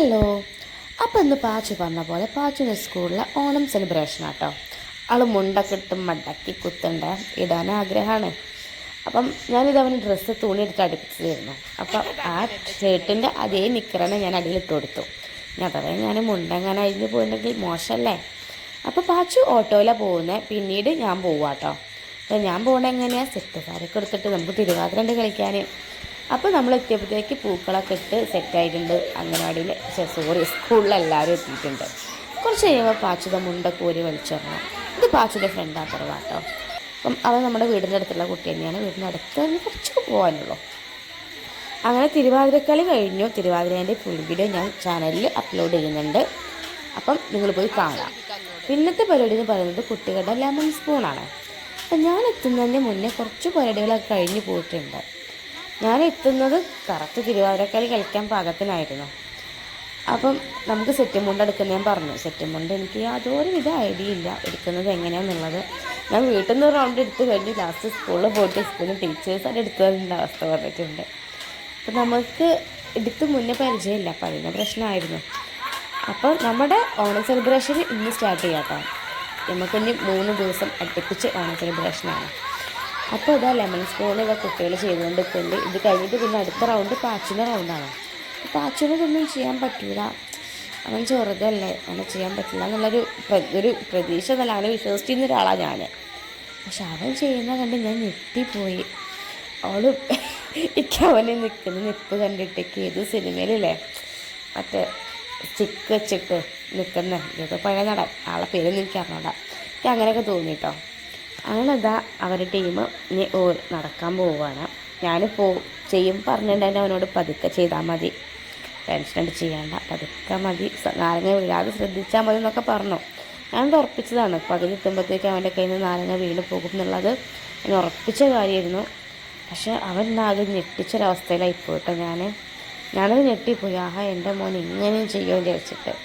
Hello അപ്പോൾ ഇന്ന് പാച്ചു പറഞ്ഞ പോലെ പാച്ചുവിന്റെ സ്കൂളിലെ ഓണം സെലിബ്രേഷൻ ആട്ടോ. ആൾ മുണ്ടൊക്കെ ഇട്ട് മടക്കി കുത്തണ്ട ഇടാൻ ആഗ്രഹമാണ്. അപ്പം ഞാനിത് അവന് ഡ്രസ്സ് തുണി എടുത്ത് അടുപ്പിച്ചതായിരുന്നു. അപ്പം ആ ഷർട്ടിന്റെ അതേ നിക്കറിനെ ഞാൻ അടിയിൽ ഇട്ട് കൊടുത്തു. അഥവാ ഞാൻ മുണ്ടങ്ങനെ അഴിഞ്ഞ് പോയിട്ടുണ്ടെങ്കിൽ മോശമല്ലേ? അപ്പോൾ പാച്ചു ഓട്ടോയിലാണ് പോകുന്നത് പിന്നീട് ഞാൻ പോവാട്ടോ. അപ്പോൾ ഞാൻ പോകണ എങ്ങനെയാണ് സെറ്റ് സാരൊക്കെ എടുത്തിട്ട് നമുക്ക് തിരുവാതിരണ്ട് കളിക്കാൻ അപ്പോൾ നമ്മൾ എത്തിയപ്പോഴത്തേക്ക് പൂക്കളൊക്കെ ഇട്ട് സെറ്റായിട്ടുണ്ട് അംഗനവാടിയിൽ സോറി സ്കൂളിലെല്ലാവരും എത്തിയിട്ടുണ്ട്. കുറച്ച് കഴിയുമ്പോൾ പാച്ചുത മുണ്ടൊക്കെ ഊരി ഇത് പാച്ചുത ഫ്രണ്ടാ കുറവാട്ടോ അപ്പം അവൻ നമ്മുടെ വീടിന്റെ അടുത്തുള്ള കുട്ടി തന്നെയാണ്. വീടിന്റെ അടുത്ത് കുറച്ച് പോകാനുള്ളൂ. അങ്ങനെ തിരുവാതിരക്കളി കഴിഞ്ഞു. തിരുവാതിരേന്റെ ഫുൾ വീഡിയോ ഞാൻ ചാനലിൽ അപ്ലോഡ് ചെയ്യുന്നുണ്ട്. അപ്പം നിങ്ങൾ പോയി കാണാം. പിന്നത്തെ പരിപാടി എന്ന് പറയുന്നത് കുട്ടികളുടെ ലെമൺ സ്പൂണാണ് അപ്പം ഞാൻ എത്തുന്നതിന്റെ മുന്നേ കുറച്ച് പരിപാടികളൊക്കെ കഴിഞ്ഞ് പോയിട്ടുണ്ട്. ഞാൻ എത്തുന്നത് കറക്റ്റ് തിരുവാതിരക്കളി കളിക്കാൻ പാകത്തിനായിരുന്നു. അപ്പം നമുക്ക് സെറ്റും മുണ്ട് എടുക്കുന്ന ഞാൻ പറഞ്ഞു. സെറ്റും മുണ്ട് എനിക്ക് യാതൊരു വിധ ഐഡിയ ഇല്ല എടുക്കുന്നത് എങ്ങനെയാണെന്നുള്ളത് ഞാൻ വീട്ടിൽ നിന്ന് റൗണ്ട് എടുത്ത് കഴിഞ്ഞ് ലാസ്റ്റ് സ്കൂളിൽ പോയിട്ട് സ്കൂളിൽ ടീച്ചേഴ്സ് അത് എടുത്തതിന്റെ അവസ്ഥ പറഞ്ഞിട്ടുണ്ട് അപ്പം നമുക്ക് എടുത്ത് മുന്നേ പരിചയമില്ല. അപ്പം അതിന്റെ പ്രശ്നമായിരുന്നു. അപ്പോൾ നമ്മുടെ ഓണം സെലിബ്രേഷൻ ഇന്ന് സ്റ്റാർട്ട് ചെയ്യാം കേട്ടോ. നമുക്കിനി മൂന്ന് ദിവസം അടുപ്പിച്ച് ഓണം സെലിബ്രേഷനാണ് അപ്പോൾ ഇതാ ലെമൺ സ്പൂൺ ഇതാ കുട്ടികൾ ഇപ്പോൾ ഇത് കഴിഞ്ഞിട്ട് പിന്നെ അടുത്ത റൗണ്ട് പാച്ചിന്റെ റൗണ്ടാണ് പാച്ചിന് ഇതൊന്നും ചെയ്യാൻ പറ്റൂല. അവൻ ചെറുതല്ലേ അങ്ങനെ ചെയ്യാൻ പറ്റില്ല എന്നുള്ളൊരു ഒരു പ്രതീക്ഷ എന്നല്ല. അങ്ങനെ വിശ്വസിച്ചിരുന്ന ഒരാളാണ് ഞാൻ പക്ഷെ അവൻ ചെയ്യുന്ന കണ്ട് ഞാൻ ഞെട്ടിപ്പോയി. അവൾ എനിക്ക് അവനെ നിൽക്കുന്ന നിൽപ്പ് കണ്ടിട്ടേക്ക് ഏത് സിനിമയിലില്ലേ മറ്റേ ചിക്ക് വെച്ചിട്ട് നിൽക്കുന്ന ഏതോ പഴയ നടൻ. ആളെ പേരൊന്നും എനിക്ക് എനിക്ക് അങ്ങനെയൊക്കെ തോന്നിട്ടോ. അങ്ങനെ ഇതാ അവരുടെ ടീം ഇനി നടക്കാൻ പോവുകയാണ്. ഞാൻ പോ ചെയ്യും പറഞ്ഞിട്ടുണ്ടെങ്കിൽ അവനോട് പതുക്കെ ചെയ്താൽ മതി. ടെൻഷൻ അടിച്ച് ചെയ്യണ്ട. പതുക്കെ മതി. നാരങ്ങ വീഴാതെ ശ്രദ്ധിച്ചാൽ മതി എന്നൊക്കെ പറഞ്ഞു. ഞാൻ ഉറപ്പിച്ചതാണ്. പകുതി എത്തുമ്പോഴത്തേക്ക് അവന്റെ കയ്യിൽ നിന്ന് നാരങ്ങ വീണ് പോകും എന്നുള്ളത് ഞാൻ ഉറപ്പിച്ച കാര്യമായിരുന്നു. പക്ഷേ അവൻ ആകെ ഞെട്ടിച്ചൊരവസ്ഥയിലായി പോയിട്ടോ ഞാൻ ഞാനത് ഞെട്ടിപ്പോയി. ആഹാ എന്റെ മോൻ ഇങ്ങനെയും ചെയ്യുമെന്ന് വിചാരിച്ചിട്ട്.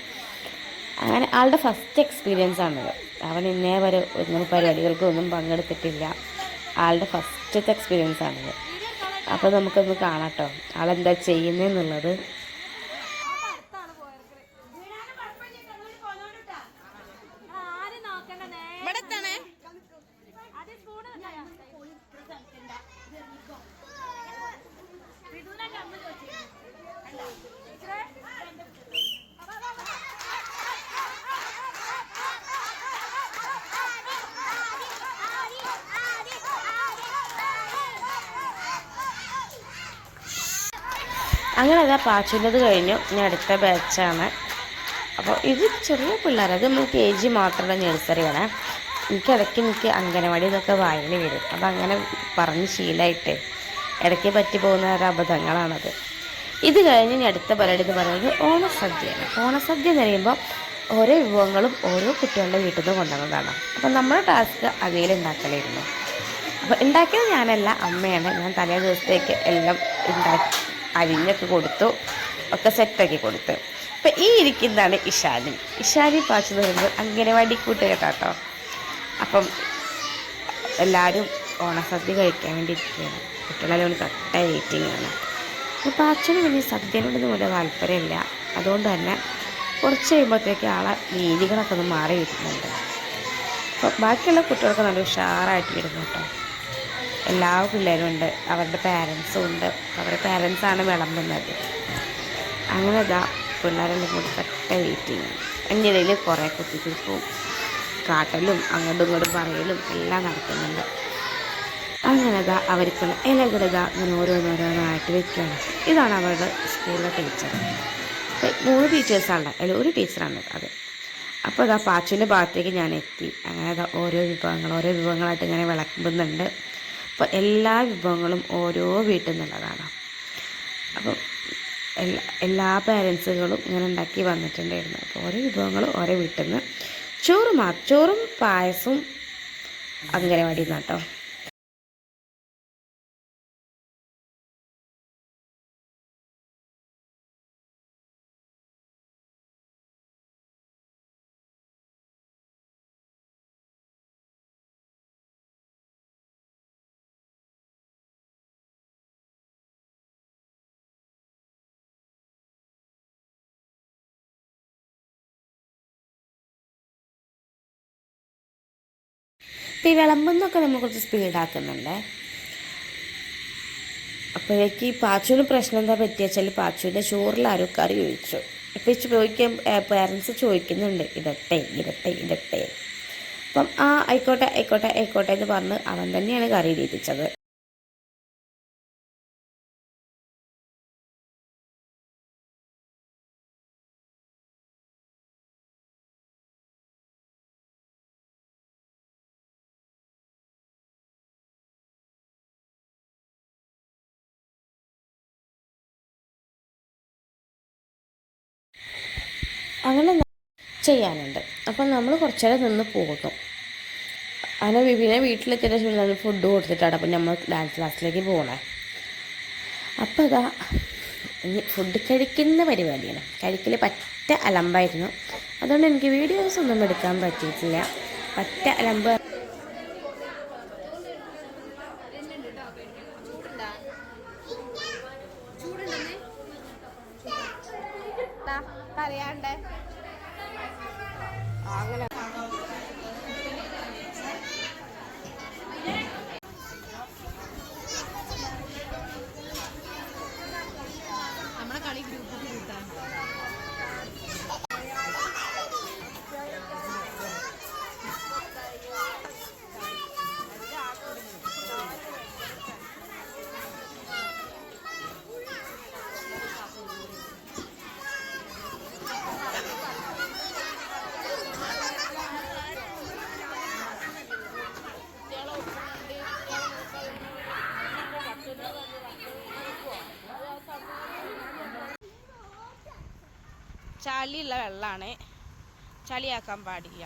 അങ്ങനെ ആളുടെ ഫസ്റ്റ് എക്സ്പീരിയൻസ് ആണത് അവൻ ഇന്നേ വരെ ഒന്നും പരിപാടികൾക്കൊന്നും പങ്കെടുത്തിട്ടില്ല. ആളുടെ ഫസ്റ്റത്തെ എക്സ്പീരിയൻസ് ആണിത്. അപ്പോൾ നമുക്കൊന്ന് കാണാം കേട്ടോ ആളെന്താ ചെയ്യുന്നതെന്നുള്ളത് അങ്ങനെ അതാ പാച്ചുള്ളത് കഴിഞ്ഞു. ഞാൻ അടുത്ത ബാച്ചാണ് അപ്പോൾ ഇത് ചെറിയ പിള്ളേർ അത് നമ്മൾ കെ ജി മാത്രമുള്ള നഴ്സറിയാണ് എനിക്ക് ഇടയ്ക്ക് എനിക്ക് അംഗനവാടി ഇതൊക്കെ വായന വരും. അപ്പം അങ്ങനെ പറഞ്ഞ് ശീലമായിട്ട് ഇടയ്ക്ക് പറ്റി പോകുന്ന ഒരു അബദ്ധങ്ങളാണത്. ഇത് കഴിഞ്ഞ് ഞാൻ അടുത്ത പരിപാടി എന്ന് പറയുന്നത് ഓണസദ്യയാണ് ഓണസദ്യ എന്ന് പറയുമ്പോൾ ഓരോ വിഭവങ്ങളും ഓരോ കുട്ടികളുടെ വീട്ടിൽ നിന്ന് കൊണ്ടുവന്നതാണ്. അപ്പം നമ്മുടെ ടാസ്ക് അവയിൽ ഉണ്ടാക്കലായിരുന്നു. അപ്പോൾ ഉണ്ടാക്കിയത് ഞാനല്ല അമ്മയാണ്. ഞാൻ തലേ ദിവസത്തേക്ക് എല്ലാം ഉണ്ടാക്കി അരിഞ്ഞൊക്കെ കൊടുത്തു ഒക്കെ സെറ്റാക്കി കൊടുത്തു. അപ്പം ഈ ഇരിക്കുന്നതാണ് ഇഷാനി. ഇഷാനി പാച്ചു പറയുമ്പോൾ അംഗനവാടി കൂട്ടുകെട്ടാട്ടോ അപ്പം എല്ലാവരും ഓണസദ്യ കഴിക്കാൻ വേണ്ടി ഇരിക്കുകയാണ്. കുട്ടികളെല്ലാം ഒരു കട്ട വെയിറ്റിംഗ് ആണ്. അപ്പോൾ പാച്ചന് ഈ സദ്യനോടൊന്നും വലിയ താല്പര്യമില്ല. അതുകൊണ്ട് തന്നെ കുറച്ച് കഴിയുമ്പോഴത്തേക്ക് ആളെ രീതികളൊക്കെ ഒന്ന് മാറി വരുന്നുണ്ട് അപ്പോൾ ബാക്കിയുള്ള കുട്ടികൾക്ക് നല്ല ഉഷാറായിട്ട് വരുന്നു കേട്ടോ. എല്ലാ പിള്ളേരും ഉണ്ട് അവരുടെ പാരൻസും ഉണ്ട്. അവരുടെ പാരൻസാണ് വിളമ്പുന്നത്. അങ്ങനെ ഇതാ പിള്ളേരെല്ലാം കൂടി പെട്ട വെയിറ്റിങ് അതിന്റെ ഇടയിൽ കുറേ കുത്തിത്തിരിപ്പും കാട്ടലും അങ്ങോട്ടും ഇങ്ങോട്ടും പറയലും എല്ലാം നടക്കുന്നുണ്ട്. അങ്ങനെ ഇതാ അവർക്കുള്ള ഇലകളിത ഇങ്ങനെ ഓരോന്നോരോന്നായിട്ട് വെക്കുകയാണ് ഇതാണ് അവരുടെ സ്കൂളിലെ ടീച്ചർ മൂന്ന് ടീച്ചേഴ്സാണ് അതിൽ ഒരു ടീച്ചറാണ് അത്. അപ്പോൾ അതാ പാച്ചുവിന്റെ ഭാഗത്തേക്ക് ഞാൻ എത്തി. അങ്ങനെ ഓരോ വിഭവങ്ങൾ ഓരോ വിഭവങ്ങളായിട്ട് ഇങ്ങനെ വിളമ്പുന്നുണ്ട്. അപ്പോൾ എല്ലാ വിഭവങ്ങളും ഓരോ വീട്ടിൽ നിന്നുള്ളതാണ് അപ്പം എല്ലാ എല്ലാ പാരൻസുകളും ഇങ്ങനെ ഉണ്ടാക്കി വന്നിട്ടുണ്ടായിരുന്നു. അപ്പോൾ ഓരോ വിഭവങ്ങളും ഓരോ വീട്ടിൽ നിന്ന് ചോറ് മാ ചോറും പായസവും അങ്കനവാടിയിൽ നിന്ന് ഇപ്പം ഈ വിളമ്പെന്നൊക്കെ നമ്മൾ കുറച്ച് സ്പീഡാക്കുന്നുണ്ട്. അപ്പോഴേക്ക് ഈ പാച്ചുവിന് പ്രശ്നം എന്താ പറ്റിയ വെച്ചാൽ പാച്ചുവിന്റെ ചോറിൽ ആരോ കറി ഒഴിച്ചു. ഇപ്പം ചോദിക്കാൻ പേരൻസ് ചോദിക്കുന്നുണ്ട് ഇടട്ടെ ഇടട്ടെ ഇടട്ടെ. അപ്പം ആ ആയിക്കോട്ടെ ആയിക്കോട്ടെ ആയിക്കോട്ടെ എന്ന് പറഞ്ഞ് അവൻ തന്നെയാണ് കറി ഇടിപ്പിച്ചത്. അങ്ങനെ ചെയ്യാനുണ്ട്. അപ്പം നമ്മൾ കുറച്ച് നേരം നിന്ന് പോകും. അങ്ങനെ വിപിനെ വീട്ടിലെത്തിയ ശേഷം ഫുഡ് കൊടുത്തിട്ടാണ്. അപ്പം നമ്മൾ ഡാൻസ് ക്ലാസ്സിലേക്ക് പോകണേ അപ്പോൾ അതാ ഫുഡ് കഴിക്കുന്ന പരിപാടിയാണ്. കഴിക്കൽ പറ്റ അലമ്പായിരുന്നു. അതുകൊണ്ട് എനിക്ക് വീഡിയോസ് ഒന്നും എടുക്കാൻ പറ്റിയിട്ടില്ല. പറ്റ അലമ്പ് പറയാണ്ടേ അങ്ങനെ. ചളിയുള്ള വെള്ളമാണ് ചളിയാക്കാൻ പാടില്ല.